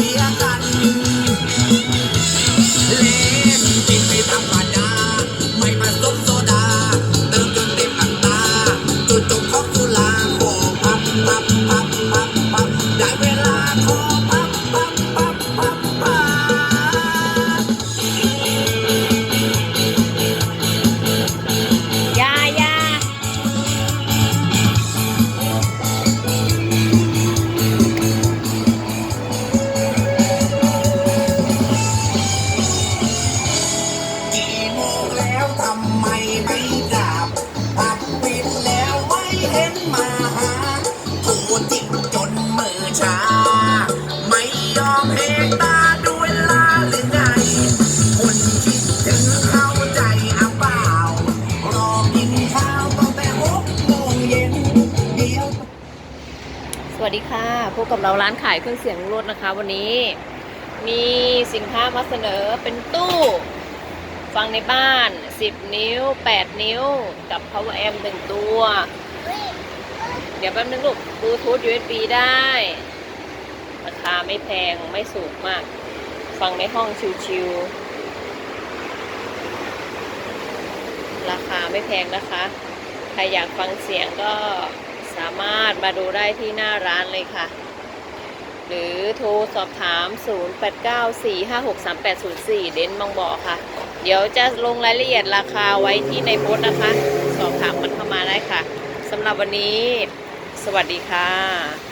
ลียกันเล่นกินไม่ธรรมดาไม่ผสมโซดาเติมจนเต็มอัตราจุดจบของสุราขอพับพับพับพับพับได้เวลาขอพับ วัสดีค่ะพบกับเราร้านขายเครื่องเสียงรถนะคะ วันนี้มีสินค้ามาเสนอเป็นตู้ฟังในบ้าน 10 นิ้ว 8 นิ้ว กับ power amp หนึ่งตัว เดี๋ยวแป๊บนึงลูกบลูทูธ USB ได้ ราคาไม่แพงไม่สูงมาก ฟังในห้องชิวๆราคาไม่แพงนะคะ ใครอยากฟังเสียงก็ สามารถมาดูได้ที่หน้าร้านเลยค่ะ หรือโทรสอบถาม 0894563804 เดนมองบอกค่ะ เดี๋ยวจะลงรายละเอียดราคาไว้ที่ในโพสต์นะคะ สอบถามมันเข้ามาได้ค่ะสำหรับวันนี้ สวัสดีค่ะ